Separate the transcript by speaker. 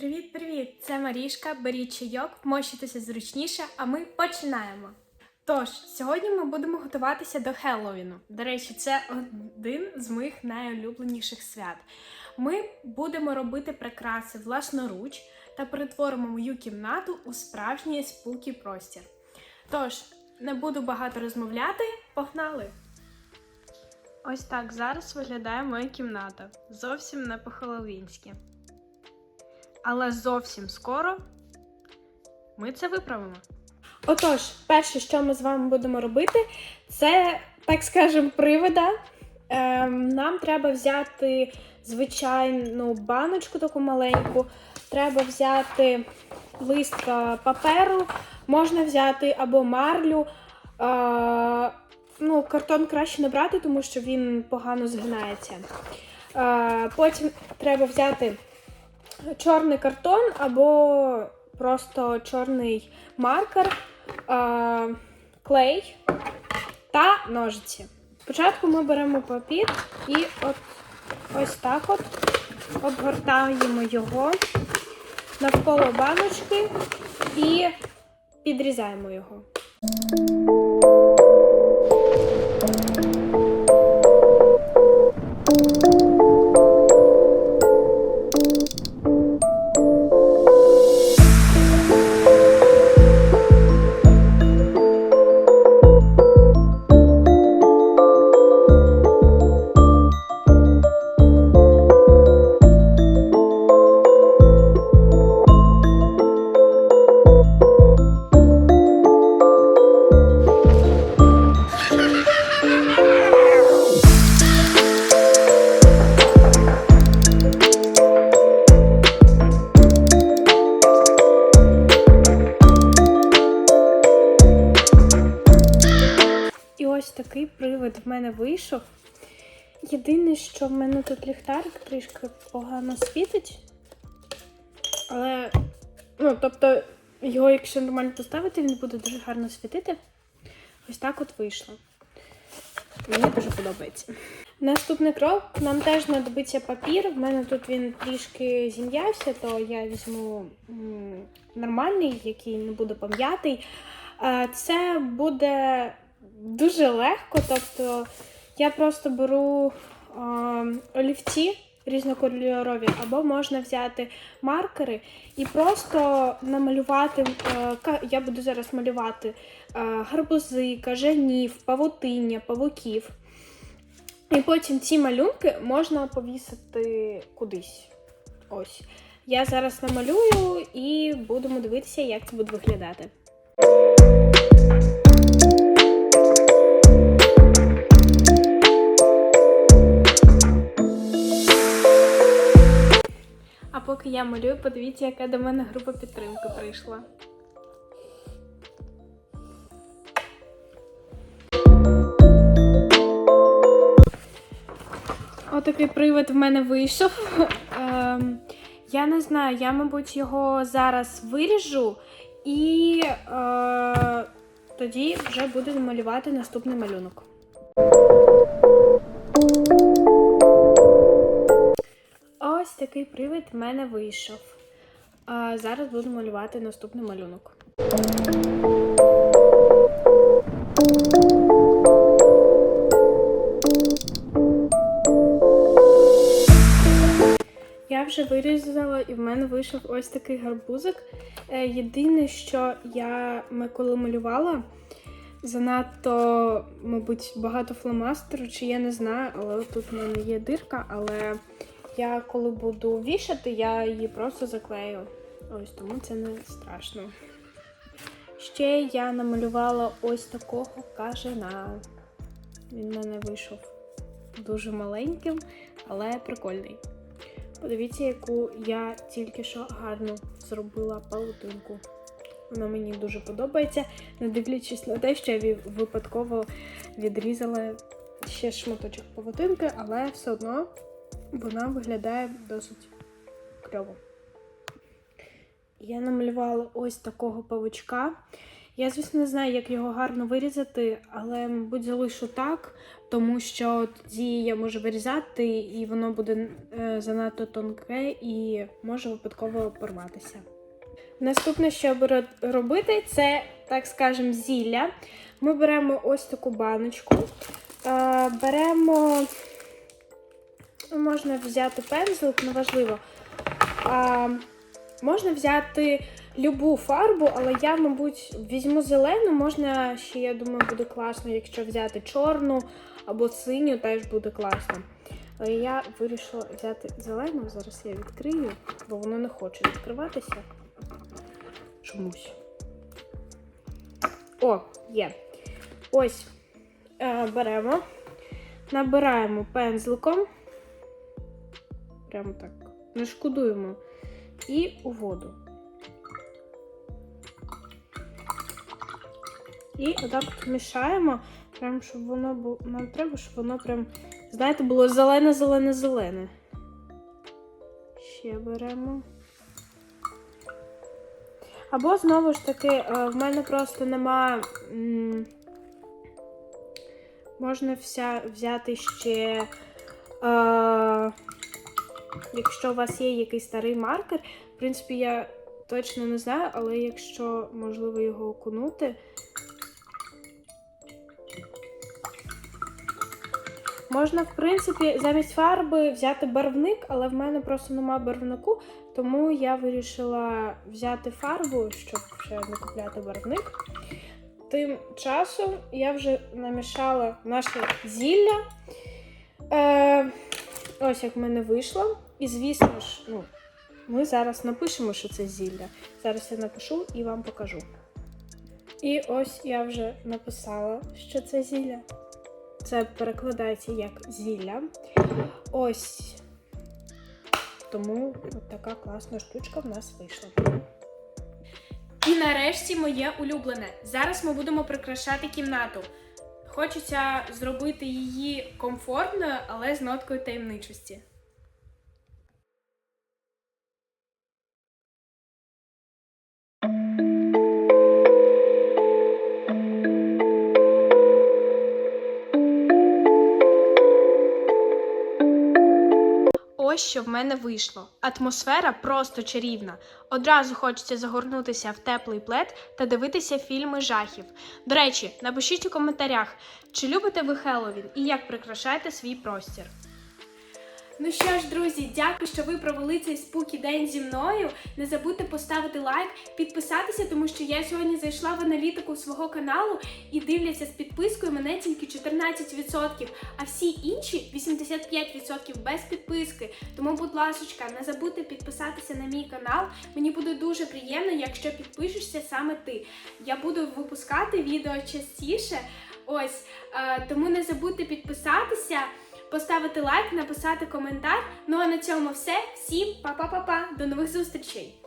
Speaker 1: Привіт-привіт! Це Марішка. Беріть чайок, вмощуйтеся зручніше, а ми починаємо. Тож, сьогодні ми будемо готуватися до Хеллоуіну. До речі, це один з моїх найулюбленіших свят. Ми будемо робити прикраси власноруч та перетворимо мою кімнату у справжній спукі простір. Тож, не буду багато розмовляти, погнали! Ось так зараз виглядає моя кімната. Зовсім не по-хеллоуінськи. Але зовсім скоро ми це виправимо. Отож, перше, що ми з вами будемо робити, це, так скажемо, привида. Ем, нам треба взяти звичайну баночку таку маленьку. Треба взяти лист паперу, можна взяти або марлю. Е, ну, картон краще не брати, тому що він погано згинається. Е, потім треба взяти чорний картон або просто чорний маркер, клей та ножиці. Спочатку ми беремо папір і от ось так от обгортаємо його навколо баночки і підрізаємо його. Ось такий привид в мене вийшов. Єдине, що в мене тут ліхтарик трішки погано світить. Але, ну, тобто, його, якщо нормально поставити, він буде дуже гарно світити. Ось так от вийшло. Мені дуже подобається. Наступний крок нам теж знадобиться папір. В мене тут він трішки зім'явся, то я візьму нормальний, який не буде пом'ятий. Е, Це буде дуже легко. Тобто я просто беру олівці різнокольорові, або можна взяти маркери і просто намалювати. е, Я буду зараз малювати е, гарбузи, кажанів, павутиння, павуків. І потім ці малюнки можна повісити кудись. Ось. Я зараз намалюю і будемо дивитися, як це буде виглядати. Поки я малюю, подивіться, яка до мене група підтримки прийшла. Отакий привид в мене вийшов. Ем, я не знаю, я, мабуть, його зараз виріжу і е, тоді вже буду малювати наступний малюнок. Такий привид в мене вийшов. А зараз буду малювати наступний малюнок. Я вже вирізала і в мене вийшов ось такий гарбузик. Е, Єдине, що я коли малювала, занадто, мабуть, багато фломастеру, чи я не знаю, але тут в мене є дирка, але я коли буду вішати, я її просто заклею. Ось тому це не страшно. Ще я намалювала ось такого кажана. Він в мене вийшов дуже маленьким, але прикольний. Подивіться, яку я тільки що гарно зробила павутинку. Вона мені дуже подобається, не дивлячись на те, що я випадково відрізала ще шматочок павутинки, але все одно вона виглядає досить кльово. Я намалювала ось такого павучка. Я, звісно, не знаю, як його гарно вирізати, але, мабуть, залишу так, тому що тоді я можу вирізати, і воно буде е, занадто тонке і може випадково порватися. Наступне, що я буду робити, це, так скажемо, зілля. Ми беремо ось таку баночку, е, беремо, можна взяти пензлик, неважливо. А, можна взяти любу фарбу, але я, мабуть, візьму зелену. Можна ще, я думаю, буде класно, якщо взяти чорну або синю, теж буде класно. Але я вирішила взяти зелену. Зараз я відкрию, бо воно не хоче відкриватися. Чомусь. О, є. Ось е, беремо, набираємо пензликом. Прямо так. Не шкодуємо. І у воду. І отак от мішаємо, прям, щоб воно було. Нам треба, щоб воно прям, знаєте, було зелене, зелене, зелене. Ще беремо. Або знову ж таки, е, в мене просто нема. Можна вся, взяти ще. Е, якщо у вас є якийсь старий маркер, в принципі, я точно не знаю, але якщо можливо його окунути. Можна, в принципі, замість фарби взяти барвник, але в мене просто нема барвнику, тому я вирішила взяти фарбу, щоб ще не купляти барвник. Тим часом я вже намішала наше зілля. Е, ось як в мене вийшло. І, звісно ж, ну, ми зараз напишемо, що це зілля. Зараз я напишу і вам покажу. І ось я вже написала, що це зілля. Це перекладається як зілля. Ось. Тому от така класна штучка в нас вийшла. І нарешті моє улюблене. Зараз ми будемо прикрашати кімнату. Хочеться зробити її комфортною, але з ноткою таємничості. Ось що в мене вийшло. Атмосфера просто чарівна. Одразу хочеться загорнутися в теплий плед та дивитися фільми жахів. До речі, напишіть у коментарях, чи любите ви Хеллоуін і як прикрашаєте свій простір. Ну що ж, друзі, дякую, що ви провели цей спукі день зі мною. Не забудьте поставити лайк, підписатися, тому що я сьогодні зайшла в аналітику свого каналу і дивляться з підпискою мене тільки 14%, а всі інші 85% без підписки. Тому, будь ласка, не забудьте підписатися на мій канал. Мені буде дуже приємно, якщо підпишешся саме ти. Я буду випускати відео частіше. Ось е, тому не забудьте підписатися поставити лайк, написати коментар. Ну а на цьому все. Всім па-па-па-па. До нових зустрічей!